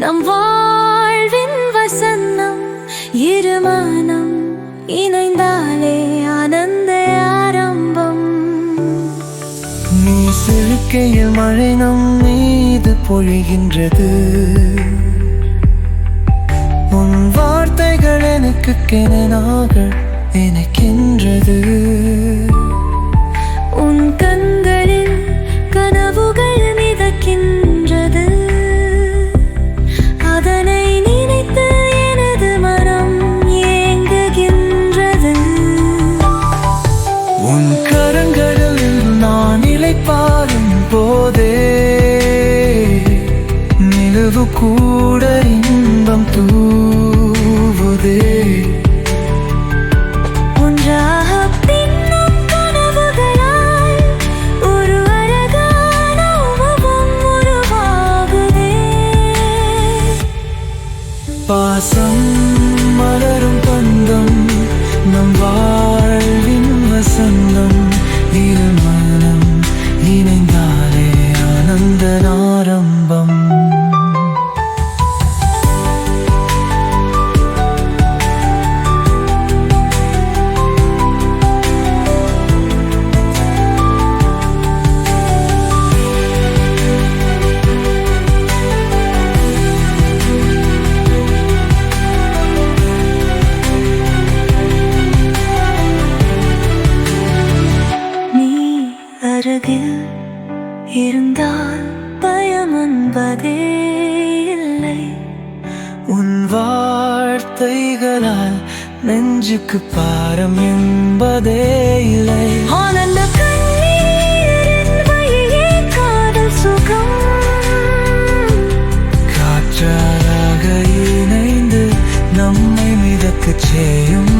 நம் வாழ்வின் வசந்தம் இருமானம் இணைந்தாலே ஆனந்த ஆரம்பம். நீ சிறுக்கையில் மழை நம் மீது பொழிகின்றது. உன் வார்த்தைகள் எனக்கு கெனாக நினைக்கின்றது உன் 故 அருகில் இருந்தால் பயம் என்பதே இல்லை. உன் வார்த்தைகளால் நெஞ்சுக்கு பாரம் என்பதே இல்லை. ஆனந்த காற்றாக இணைந்து நம்மை மிதக்கச் செய்யும்